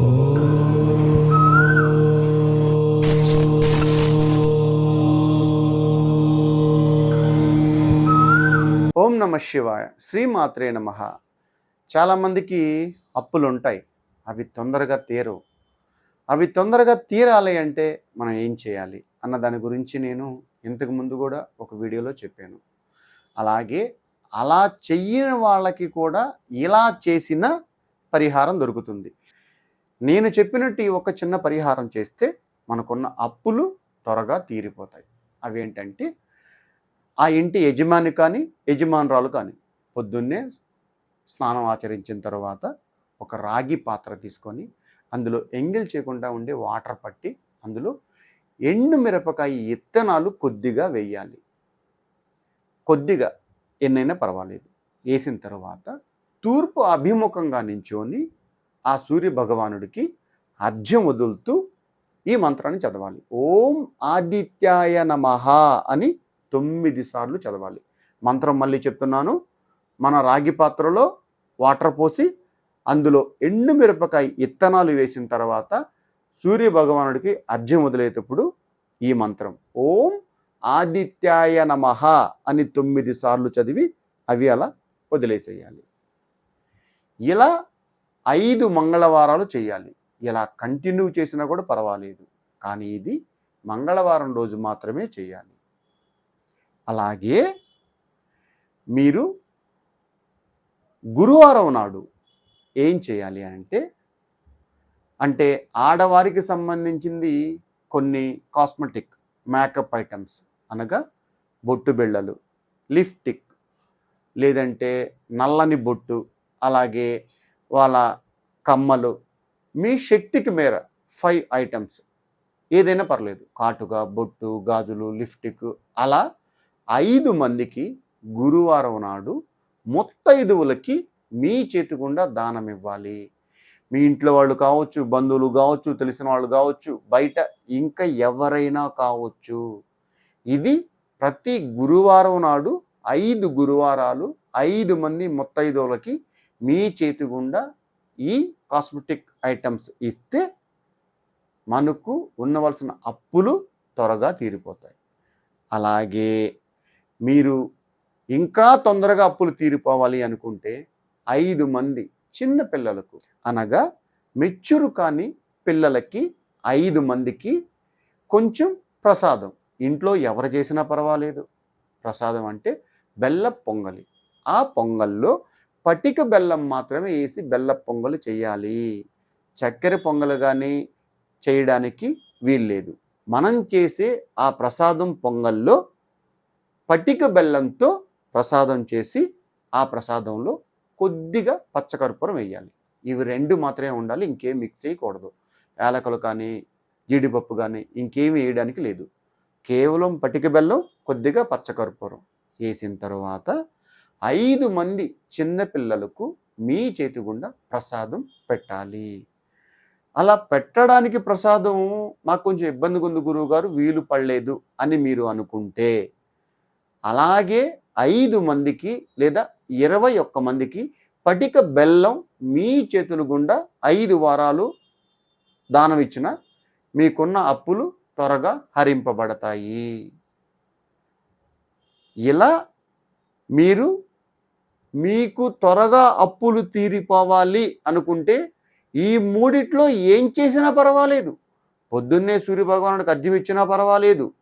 ఓం నమ శివాయ. శ్రీమాత్రే నమ. చాలామందికి అప్పులు ఉంటాయి అవి తొందరగా తీరవు. అవి తొందరగా తీరాలి అంటే మనం ఏం చేయాలి అన్న దాని గురించి నేను ఇంతకు ముందు కూడా ఒక వీడియోలో చెప్పాను. అలాగే అలా చెయ్యని వాళ్ళకి కూడా ఇలా చేసిన పరిహారం దొరుకుతుంది. నేను చెప్పినట్టు ఈ ఒక చిన్న పరిహారం చేస్తే మనకున్న అప్పులు త్వరగా తీరిపోతాయి. అవేంటంటే ఆ ఇంటి యజమాని కానీ యజమానురాలు కానీ పొద్దున్నే స్నానం ఆచరించిన తర్వాత ఒక రాగి పాత్ర తీసుకొని అందులో ఎంగిల్ చేయకుండా ఉండే వాటర్ పట్టి అందులో ఎండు మిరపకాయ ఇత్తనాలు కొద్దిగా వేయాలి. కొద్దిగా ఎన్నైనా పర్వాలేదు. వేసిన తర్వాత తూర్పు అభిముఖంగా నించుని ఆ సూర్య భగవానుడికి అర్ఘ్యం వదులుతూ ఈ మంత్రాన్ని చదవాలి. ఓం ఆదిత్యాయ నమ అని తొమ్మిది సార్లు చదవాలి. మంత్రం మళ్ళీ చెప్తున్నాను. మన రాగి పాత్రలో వాటర్ పోసి అందులో ఎండు మిరపకాయ ఇత్తనాలు వేసిన తర్వాత సూర్య భగవానుడికి అర్ఘ్యం వదిలేటప్పుడు ఈ మంత్రం ఓం ఆదిత్యాయ నమ అని తొమ్మిది సార్లు చదివి అవి అలా వదిలేసేయాలి. ఇలా ఐదు మంగళవారాలు చేయాలి. ఇలా కంటిన్యూ చేసినా కూడా పర్వాలేదు. కానీ ఇది మంగళవారం రోజు మాత్రమే చేయాలి. అలాగే మీరు గురువారం నాడు ఏం చేయాలి అంటే అంటే ఆడవారికి సంబంధించింది కొన్ని కాస్మెటిక్ మేకప్ ఐటమ్స్ అనగా బొట్టు బిళ్ళలు లిప్స్టిక్ లేదంటే నల్లని బొట్టు అలాగే వాళ్ళ కమ్మలు మీ శక్తికి మేర ఫైవ్ ఐటమ్స్ ఏదైనా పర్లేదు. కాటుగా బొట్టు గాజులు లిఫ్టిక్ అలా ఐదు మందికి గురువారం నాడు మొత్తైదువులకి మీ చేతి గుండా దానం ఇవ్వాలి. మీ ఇంట్లో వాళ్ళు కావచ్చు బంధువులు కావచ్చు తెలిసిన వాళ్ళు కావచ్చు బయట ఇంకా ఎవరైనా కావచ్చు. ఇది ప్రతి గురువారం నాడు ఐదు గురువారాలు ఐదు మంది మొత్తైదువులకి మీ చేతి గుండా ఈ కాస్మెటిక్ ఐటమ్స్ ఇస్తే మనకు ఉండవలసిన అప్పులు త్వరగా తీరిపోతాయి. అలాగే మీరు ఇంకా తొందరగా అప్పులు తీరిపోవాలి అనుకుంటే ఐదు మంది చిన్న పిల్లలకు అనగా మెచ్యూరు కాని పిల్లలకి ఐదు మందికి కొంచెం ప్రసాదం. ఇంట్లో ఎవరు చేసినా పర్వాలేదు. ప్రసాదం అంటే బెల్ల పొంగలి. ఆ పొంగల్లో పటిక బెల్లం మాత్రమే వేసి బెల్ల పొంగలు చేయాలి. చక్కెర పొంగలు కానీ చేయడానికి వీల్లేదు. మనం చేసే ఆ ప్రసాదం పొంగల్లో పటిక బెల్లంతో ప్రసాదం చేసి ఆ ప్రసాదంలో కొద్దిగా పచ్చకర్పూరం వేయాలి. ఇవి రెండు మాత్రమే ఉండాలి ఇంకేం మిక్స్ చేయకూడదు. యాలకులు కానీ జీడిపప్పు కానీ ఇంకేమి వేయడానికి లేదు. కేవలం పటిక బెల్లం కొద్దిగా పచ్చకర్పూరం వేసిన తర్వాత ఐదు మంది చిన్నపిల్లలకు మీ చేతి గుండా ప్రసాదం పెట్టాలి. అలా పెట్టడానికి ప్రసాదం మాకు కొంచెం ఇబ్బందిగా ఉంది గురువు గారు వీలు పడలేదు అని మీరు అనుకుంటే అలాగే ఐదు మందికి లేదా ఇరవై ఒక్క మందికి పటిక బెల్లం మీ చేతుల గుండా ఐదు వారాలు దానం ఇచ్చిన మీకున్న అప్పులు త్వరగా హరింపబడతాయి. ఇలా మీరు మీకు త్వరగా అప్పులు తీరిపోవాలి అనుకుంటే ఈ మూడిట్లో ఏం చేసినా పర్వాలేదు. పొద్దున్నే సూర్యభగవానుడికి అర్జం ఇచ్చినా పర్వాలేదు.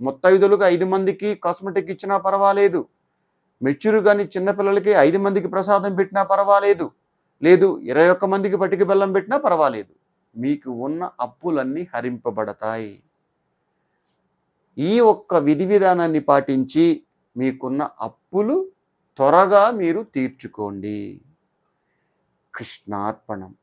ముత్తైదులకు ఐదు మందికి కాస్మెటిక్ ఇచ్చినా పర్వాలేదు. మెచ్యూర్ కానీ చిన్నపిల్లలకి ఐదు మందికి ప్రసాదం పెట్టినా పర్వాలేదు. లేదు ఇరవై ఒక్క మందికి పటిక బెల్లం పెట్టినా పర్వాలేదు. మీకు ఉన్న అప్పులన్నీ హరింపబడతాయి. ఈ ఒక్క విధి విధానాన్ని పాటించి మీకున్న అప్పులు త్వరగా మీరు తీర్చుకోండి. కృష్ణార్పణం.